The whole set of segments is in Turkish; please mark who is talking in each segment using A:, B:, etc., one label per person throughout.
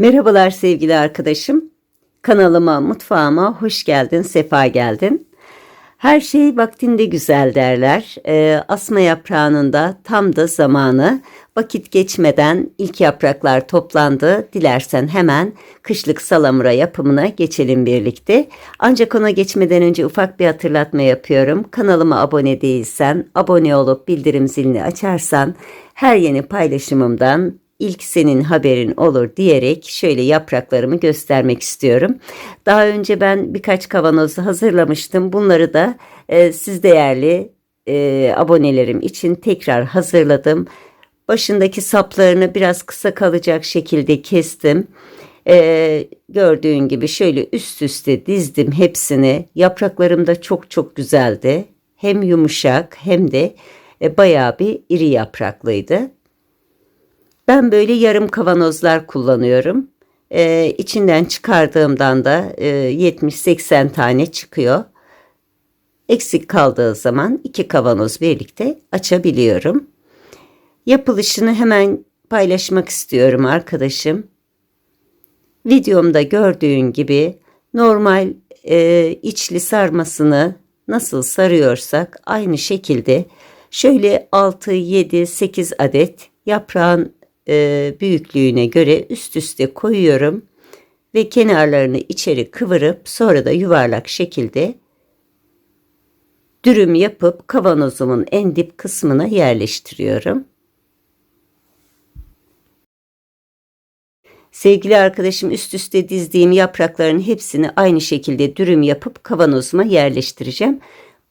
A: Merhabalar sevgili arkadaşım. Kanalıma, mutfağıma hoş geldin, sefa geldin. Her şey vaktinde güzel derler. Ee, asma yaprağının da tam da zamanı. Vakit geçmeden ilk yapraklar toplandı. Dilersen hemen kışlık salamura yapımına geçelim birlikte. Ancak ona geçmeden önce ufak bir hatırlatma yapıyorum. Kanalıma abone değilsen, abone olup bildirim zilini açarsan her yeni paylaşımımdan ilk senin haberin olur diyerek şöyle yapraklarımı göstermek istiyorum. Daha önce ben birkaç kavanozu hazırlamıştım. Bunları da e, siz değerli e, abonelerim için tekrar hazırladım. Başındaki saplarını biraz kısa kalacak şekilde kestim. E, gördüğün gibi şöyle üst üste dizdim hepsini. Yapraklarım da çok çok güzeldi. Hem yumuşak hem de e, bayağı bir iri yapraklıydı. Ben böyle yarım kavanozlar kullanıyorum. Ee, içinden çıkardığımdan da e, 70-80 tane çıkıyor. Eksik kaldığı zaman iki kavanoz birlikte açabiliyorum. Yapılışını hemen paylaşmak istiyorum arkadaşım. Videomda gördüğün gibi normal e, içli sarmasını nasıl sarıyorsak aynı şekilde şöyle 6, 7, 8 adet yaprağın e, büyüklüğüne göre üst üste koyuyorum ve kenarlarını içeri kıvırıp sonra da yuvarlak şekilde dürüm yapıp kavanozumun en dip kısmına yerleştiriyorum. Sevgili arkadaşım üst üste dizdiğim yaprakların hepsini aynı şekilde dürüm yapıp kavanozuma yerleştireceğim.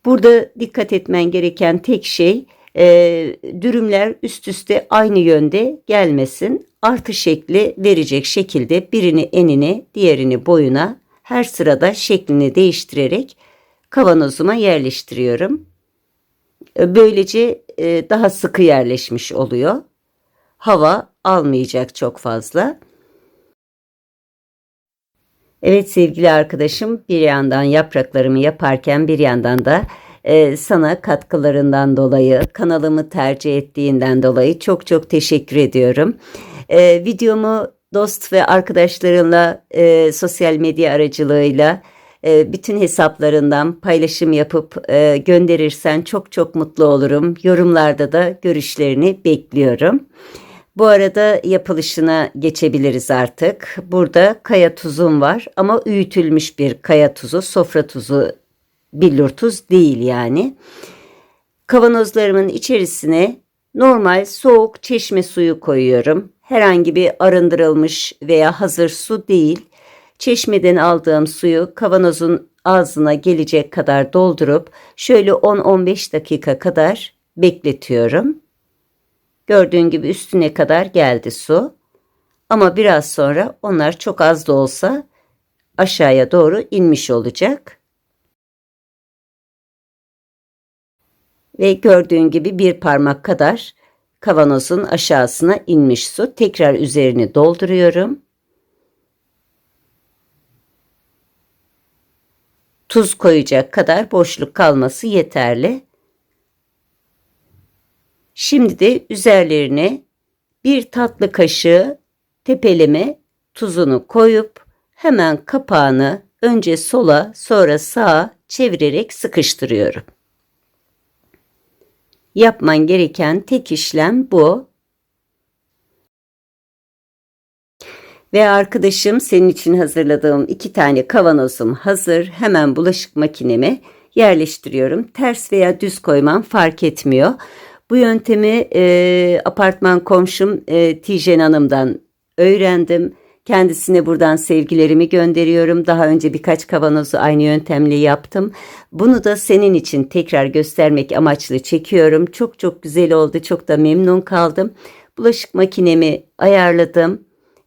A: Burada dikkat etmen gereken tek şey e, dürümler üst üste aynı yönde gelmesin. Artı şekli verecek şekilde birini enine, diğerini boyuna her sırada şeklini değiştirerek kavanozuma yerleştiriyorum. E, böylece e, daha sıkı yerleşmiş oluyor. Hava almayacak çok fazla. Evet sevgili arkadaşım bir yandan yapraklarımı yaparken bir yandan da e, sana katkılarından dolayı, kanalımı tercih ettiğinden dolayı çok çok teşekkür ediyorum. E, videomu dost ve arkadaşlarınla e, sosyal medya aracılığıyla e, bütün hesaplarından paylaşım yapıp e, gönderirsen çok çok mutlu olurum. Yorumlarda da görüşlerini bekliyorum. Bu arada yapılışına geçebiliriz artık. Burada kaya tuzum var ama öğütülmüş bir kaya tuzu, sofra tuzu billur tuz değil yani. Kavanozlarımın içerisine normal soğuk çeşme suyu koyuyorum. Herhangi bir arındırılmış veya hazır su değil. Çeşmeden aldığım suyu kavanozun ağzına gelecek kadar doldurup şöyle 10-15 dakika kadar bekletiyorum. Gördüğün gibi üstüne kadar geldi su. Ama biraz sonra onlar çok az da olsa aşağıya doğru inmiş olacak. Ve gördüğün gibi bir parmak kadar kavanozun aşağısına inmiş su. Tekrar üzerini dolduruyorum. Tuz koyacak kadar boşluk kalması yeterli. Şimdi de üzerlerine bir tatlı kaşığı tepeleme tuzunu koyup hemen kapağını önce sola sonra sağa çevirerek sıkıştırıyorum. Yapman gereken tek işlem bu. Ve arkadaşım senin için hazırladığım iki tane kavanozum hazır. Hemen bulaşık makineme yerleştiriyorum. Ters veya düz koymam fark etmiyor. Bu yöntemi e, apartman komşum e, Tijen Hanım'dan öğrendim. Kendisine buradan sevgilerimi gönderiyorum. Daha önce birkaç kavanozu aynı yöntemle yaptım. Bunu da senin için tekrar göstermek amaçlı çekiyorum. Çok çok güzel oldu. Çok da memnun kaldım. Bulaşık makinemi ayarladım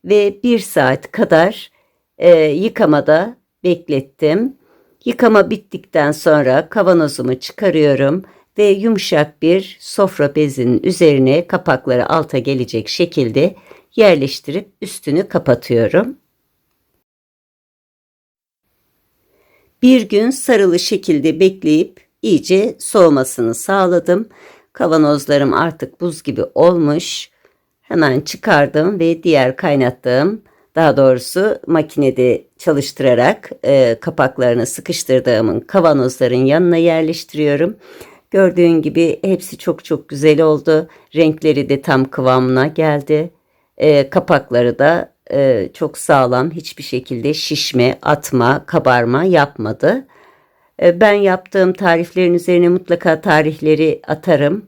A: ve bir saat kadar e, yıkamada beklettim. Yıkama bittikten sonra kavanozumu çıkarıyorum ve yumuşak bir sofra bezinin üzerine kapakları alta gelecek şekilde yerleştirip üstünü kapatıyorum. Bir gün sarılı şekilde bekleyip iyice soğumasını sağladım. Kavanozlarım artık buz gibi olmuş. Hemen çıkardım ve diğer kaynattığım Daha doğrusu makinede çalıştırarak e, kapaklarını sıkıştırdığımın kavanozların yanına yerleştiriyorum. Gördüğün gibi hepsi çok çok güzel oldu. Renkleri de tam kıvamına geldi. E, kapakları da e, çok sağlam. Hiçbir şekilde şişme, atma, kabarma yapmadı. E, ben yaptığım tariflerin üzerine mutlaka tarihleri atarım.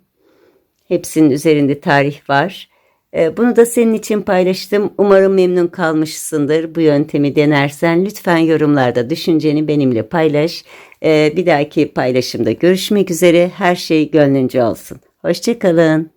A: Hepsinin üzerinde tarih var. E, Bunu da senin için paylaştım. Umarım memnun kalmışsındır. Bu yöntemi denersen lütfen yorumlarda düşünceni benimle paylaş. E, Bir dahaki paylaşımda görüşmek üzere. Her şey gönlünce olsun. Hoşçakalın.